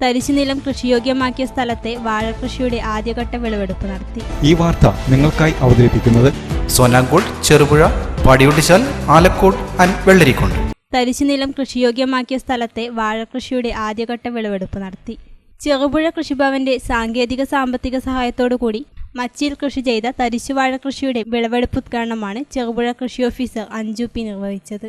തരിശുനിലം കൃഷിയോഗ്യമാക്കിയ സ്ഥലത്തെ വാഴകൃഷിയുടെ ആദ്യഘട്ട വിളവെടുപ്പ് നടത്തി. ഈ വാർത്ത നിങ്ങൾക്കായി അവതരിപ്പിക്കുന്നത് സോനാങ്കോട് ചെറുപുഴ പാടിയൊട്ടിച്ചാൽ ആലക്കോട് ആൻഡ് വെള്ളരിക്കുണ്ട് തരിശുനിലം കൃഷിയോഗ്യമാക്കിയ സ്ഥലത്തെ വാഴകൃഷിയുടെ ആദ്യഘട്ട വിളവെടുപ്പ് നടത്തി. ചെറുപുഴ കൃഷിഭവന്റെ സാങ്കേതിക സാമ്പത്തിക സഹായത്തോടുകൂടി മച്ചിയിൽ കൃഷി ചെയ്ത തരിശുവാഴ കൃഷിയുടെ വിളവെടുപ്പ് ഉദ്ഘാടനമാണ് ചെറുപുഴ കൃഷി ഓഫീസർ അഞ്ജു പി നിർവഹിച്ചത്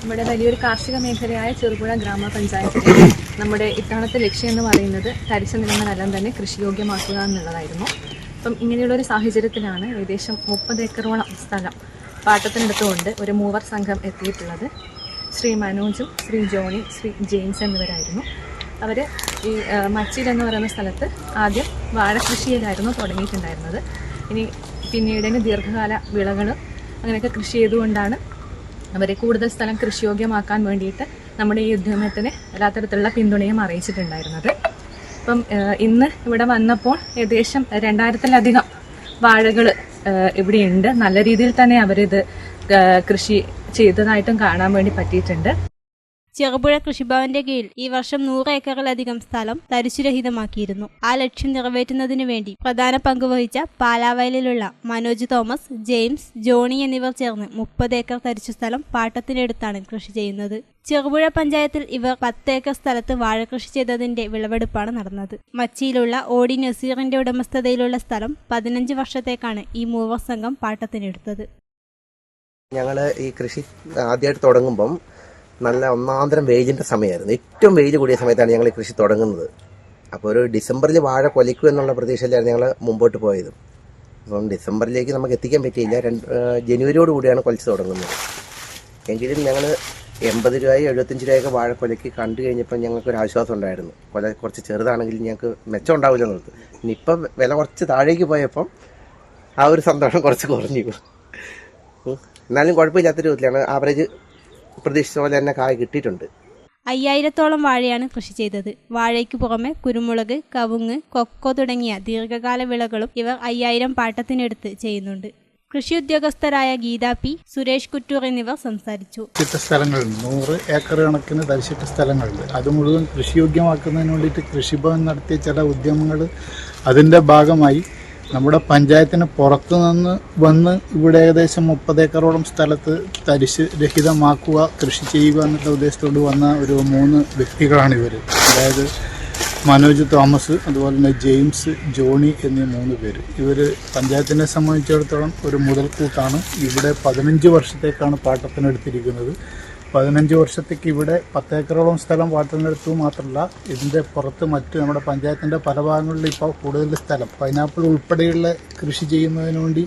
നമ്മുടെ വലിയൊരു കാർഷിക മേഖലയായ ചെറുപുഴ ഗ്രാമപഞ്ചായത്തിലെ നമ്മുടെ ഇത്തവണത്തെ ലക്ഷ്യം എന്ന് പറയുന്നത് തരിശ നിലങ്ങളെല്ലാം തന്നെ കൃഷിയോഗ്യമാക്കുക എന്നുള്ളതായിരുന്നു. അപ്പം ഇങ്ങനെയുള്ള ഒരു സാഹചര്യത്തിലാണ് ഏകദേശം മുപ്പത് ഏക്കറോളം സ്ഥലം പാട്ടത്തിനെടുത്തുകൊണ്ട് ഒരു മൂവർ സംഘം എത്തിയിട്ടുള്ളത് ശ്രീ മനോജും ശ്രീ ജോണി ശ്രീ ജെയിംസ് എന്നിവരായിരുന്നു. അവർ ഈ മച്ചിൽ എന്ന് പറയുന്ന സ്ഥലത്ത് ആദ്യം വാഴകൃഷിയിലായിരുന്നു തുടങ്ങിയിട്ടുണ്ടായിരുന്നത്. ഇനി പിന്നീട് ദീർഘകാല വിളകൾ അങ്ങനെയൊക്കെ കൃഷി ചെയ്തുകൊണ്ടാണ് അവരെ കൂടുതൽ സ്ഥലം കൃഷിയോഗ്യമാക്കാൻ വേണ്ടിയിട്ട് നമ്മുടെ ഈ ഉദ്യമത്തിന് എല്ലാ തരത്തിലുള്ള പിന്തുണയും അറിയിച്ചിട്ടുണ്ടായിരുന്നത്. അപ്പം ഇന്ന് ഇവിടെ വന്നപ്പോൾ ഏകദേശം രണ്ടായിരത്തിലധികം വാഴകൾ ഇവിടെയുണ്ട്. നല്ല രീതിയിൽ തന്നെ അവരിത് കൃഷി ചെയ്തതായിട്ടും കാണാൻ വേണ്ടി പറ്റിയിട്ടുണ്ട്. ചെറുപുഴ കൃഷിഭവന്റെ കീഴിൽ ഈ വർഷം നൂറ് ഏക്കറിലധികം സ്ഥലം തരിശുരഹിതമാക്കിയിരുന്നു. ആ ലക്ഷ്യം നിറവേറ്റുന്നതിനു വേണ്ടി പ്രധാന പങ്കുവഹിച്ച പാലാവയലിലുള്ള മനോജ് തോമസ് ജെയിംസ് ജോണി എന്നിവർ ചേർന്ന് മുപ്പത് ഏക്കർ തരിശു സ്ഥലം പാട്ടത്തിനെടുത്താണ് കൃഷി ചെയ്യുന്നത്. ചെറുപുഴ പഞ്ചായത്തിൽ ഇവർ പത്ത് ഏക്കർ സ്ഥലത്ത് വാഴകൃഷി ചെയ്തതിന്റെ വിളവെടുപ്പാണ് നടന്നത്. മച്ചിയിലുള്ള ഓടി നസീറിന്റെ ഉടമസ്ഥതയിലുള്ള സ്ഥലം പതിനഞ്ച് വർഷത്തേക്കാണ് ഈ മൂവർ സംഘം പാട്ടത്തിനെടുത്തത്. ഞങ്ങൾ ഈ കൃഷി ആദ്യമായിട്ട് തുടങ്ങുമ്പം നല്ല ഒന്നാന്തരം വെയിലിന്റെ സമയമായിരുന്നു. ഏറ്റവും വെയിൽ കൂടിയ സമയത്താണ് ഞങ്ങൾ കൃഷി തുടങ്ങുന്നത്. അപ്പോൾ ഒരു ഡിസംബറിൽ വാഴ കൊലിക്കും എന്നുള്ള പ്രതീക്ഷയിലായിരുന്നു ഞങ്ങൾ മുമ്പോട്ട് പോയത്. അപ്പം ഡിസംബറിലേക്ക് നമുക്ക് എത്തിക്കാൻ പറ്റിയില്ല. രണ്ട് ജനുവരിയോട് കൂടിയാണ് കൊലച്ച് തുടങ്ങുന്നത്. എങ്കിലും ഞങ്ങൾ എൺപത് രൂപയും എഴുപത്തഞ്ച് രൂപയൊക്കെ വാഴ കൊലയ്ക്ക് കണ്ടു കഴിഞ്ഞപ്പോൾ ഞങ്ങൾക്ക് ഒരു ആശ്വാസം ഉണ്ടായിരുന്നു. കൊല കുറച്ച് ചെറുതാണെങ്കിലും ഞങ്ങൾക്ക് മെച്ചം ഉണ്ടാവില്ല എന്നുള്ളത്. ഇനിയിപ്പം വില കുറച്ച് താഴേക്ക് പോയപ്പം ആ ഒരു സന്തോഷം കുറച്ച് കുറഞ്ഞു. എന്നാലും കുഴപ്പമില്ലാത്ത രൂപത്തിലാണ്. ആവറേജ് പ്രതീക്ഷിച്ച പോലെ തന്നെ കായ കിട്ടിയിട്ടുണ്ട്. അയ്യായിരത്തോളം വാഴയാണ് കൃഷി ചെയ്തത്. വാഴയ്ക്ക് പുറമെ കുരുമുളക് കവുങ്ങ് കൊക്കോ തുടങ്ങിയ ദീർഘകാല വിളകളും ഇവർ അയ്യായിരം പാട്ടത്തിനെടുത്ത് ചെയ്യുന്നുണ്ട്. കൃഷി ഉദ്യോഗസ്ഥരായ ഗീത പി സുരേഷ് കുറ്റൂർ എന്നിവർ സംസാരിച്ചു. ചിട്ട സ്ഥലങ്ങളുണ്ട് നൂറ് ഏക്കർ കണക്കിന് തരിശിട്ട സ്ഥലങ്ങളുണ്ട്. അത് മുഴുവൻ കൃഷിയോഗ്യമാക്കുന്നതിന് വേണ്ടിയിട്ട് കൃഷിഭവൻ നടത്തിയ ചില ഉദ്യമങ്ങൾ അതിന്റെ ഭാഗമായി നമ്മുടെ പഞ്ചായത്തിന് പുറത്തുനിന്ന് വന്ന് ഇവിടെ ഏകദേശം മുപ്പത് ഏക്കറോളം സ്ഥലത്ത് തരിശ് രഹിതമാക്കുക കൃഷി ചെയ്യുക എന്നുള്ള ഉദ്ദേശത്തോട് വന്ന ഒരു മൂന്ന് വ്യക്തികളാണ് ഇവർ അതായത് മനോജ് തോമസ് അതുപോലെ തന്നെ ജെയിംസ് ജോണി എന്നീ മൂന്ന് പേര്. ഇവർ പഞ്ചായത്തിനെ സംബന്ധിച്ചിടത്തോളം ഒരു മുതൽക്കൂട്ടാണ്. ഇവിടെ പതിനഞ്ച് വർഷത്തേക്കാണ് പാട്ടത്തിനെടുത്തിരിക്കുന്നത് പതിനഞ്ച് വർഷത്തേക്ക് ഇവിടെ പത്തേക്കറോളം സ്ഥലം വാട്ടറിനടുത്തു മാത്രമല്ല ഇതിന്റെ പുറത്ത് മറ്റു നമ്മുടെ പഞ്ചായത്തിന്റെ പല ഭാഗങ്ങളിലും ഇപ്പോൾ കൂടുതൽ സ്ഥലം. പൈനാപ്പിൾ ഉൾപ്പെടെയുള്ള കൃഷി ചെയ്യുന്നതിന് വേണ്ടി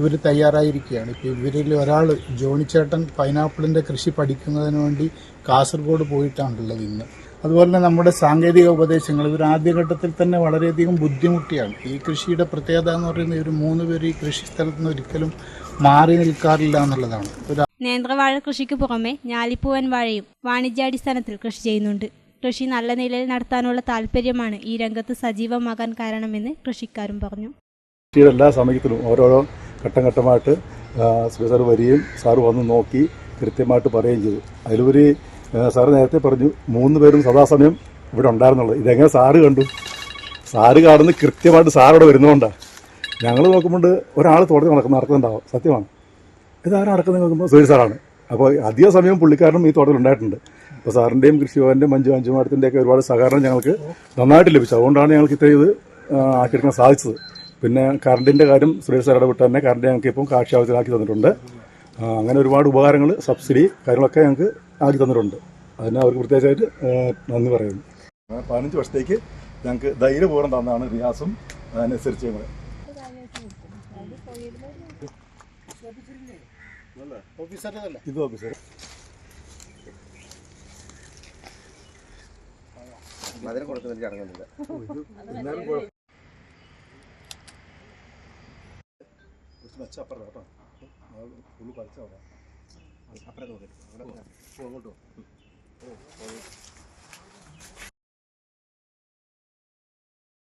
ഇവർ തയ്യാറായിരിക്കുകയാണ്. ഇപ്പോൾ ഇവരിൽ ഒരാൾ ജോണിച്ചേട്ടൻ പൈനാപ്പിളിന്റെ കൃഷി പഠിക്കുന്നതിന് വേണ്ടി കാസർഗോഡ് പോയിട്ടാണുള്ളത് ഇന്ന്. അതുപോലെ തന്നെ നമ്മുടെ സാങ്കേതിക ഉപദേശങ്ങൾ ഇവർ ആദ്യഘട്ടത്തിൽ തന്നെ വളരെയധികം ബുദ്ധിമുട്ടിയാണ്. ഈ കൃഷിയുടെ പ്രത്യേകത എന്ന് പറയുന്നത് ഇവർ മൂന്ന് പേര് ഈ കൃഷി സ്ഥലത്ത് നിന്ന് ഒരിക്കലും മാറി നിൽക്കാറില്ല എന്നുള്ളതാണ്. നേന്ത്രവാഴ കൃഷിക്ക് പുറമെ ഞാലിപ്പൂവൻ വാഴയും വാണിജ്യാടിസ്ഥാനത്തിൽ കൃഷി ചെയ്യുന്നുണ്ട്. കൃഷി നല്ല നിലയിൽ നടത്താനുള്ള താല്പര്യമാണ് ഈ രംഗത്ത് സജീവമാകാൻ കാരണമെന്ന് കൃഷിക്കാരും പറഞ്ഞു. കൃഷിയുടെ എല്ലാ സമയത്തിലും ഓരോരോ ഘട്ടം ഘട്ടമായിട്ട് സാർ വരികയും സാറ് വന്ന് നോക്കി കൃത്യമായിട്ട് പറയുകയും ചെയ്തു. അതിലുപരി ആ, സാറ് നേരത്തെ പറഞ്ഞു മൂന്ന് പേരും സദാസമയം ഇവിടെ ഉണ്ടായിരുന്നുള്ളത് ഇതെങ്ങനെ സാറ് കണ്ടു? സാറ് കാണുന്നത് കൃത്യമായിട്ട് സാറിവിടെ വരുന്നതുകൊണ്ടാണ് ഞങ്ങൾ നോക്കുമ്പോൾ ഒരാൾ തോട്ടത്തിൽ നടക്കുന്ന നടക്കുന്നുണ്ടാവും. സത്യമാണ്. ഇതാരും നടക്കുന്നത് നോക്കുമ്പോൾ സുരേഷ് സാറാണ്. അപ്പോൾ അധിക സമയം പുള്ളിക്കാരനും ഈ തോട്ടത്തിൽ ഉണ്ടായിട്ടുണ്ട്. അപ്പോൾ സാറിന്റെയും കൃഷിഭവന്റെയും മഞ്ജു മഞ്ജു മാഡത്തിന്റെയൊക്കെ ഒരുപാട് സഹകരണം ഞങ്ങൾക്ക് നന്നായിട്ട് ലഭിച്ചു. അതുകൊണ്ടാണ് ഞങ്ങൾക്ക് ഇത്രയും ഇത് ആക്കിയെടുക്കാൻ സാധിച്ചത്. പിന്നെ കറണ്ടിന്റെ കാര്യം സുരേഷ് സാർ ഇടപെട്ട് തന്നെ കറണ്ട് ഞങ്ങൾക്ക് ഇപ്പം കാർഷിക ആവശ്യത്തിലാക്കി തന്നിട്ടുണ്ട്. അങ്ങനെ ഒരുപാട് ഉപകാരങ്ങൾ സബ്സിഡി കാര്യങ്ങളൊക്കെ ഞങ്ങൾക്ക് ആക്കി തന്നിട്ടുണ്ട്. അതിന് അവർക്ക് പ്രത്യേകമായിട്ട് നന്ദി പറയുന്നു. പതിനഞ്ച് വർഷത്തേക്ക് ഞങ്ങൾക്ക് ധൈര്യപൂർവം തന്നാണ് റിയാസും അതിനനുസരിച്ച് ഞങ്ങൾ ഇത് ഓഫീസർ മധുരം കൊടുക്കുന്നതിൽ ചടങ്ങുന്നില്ല എന്നാലും കുഴപ്പം- കുറച്ച് അപ്പുറം കേട്ടോ അപ്പുറം നോക്കട്ടെ അങ്ങോട്ട്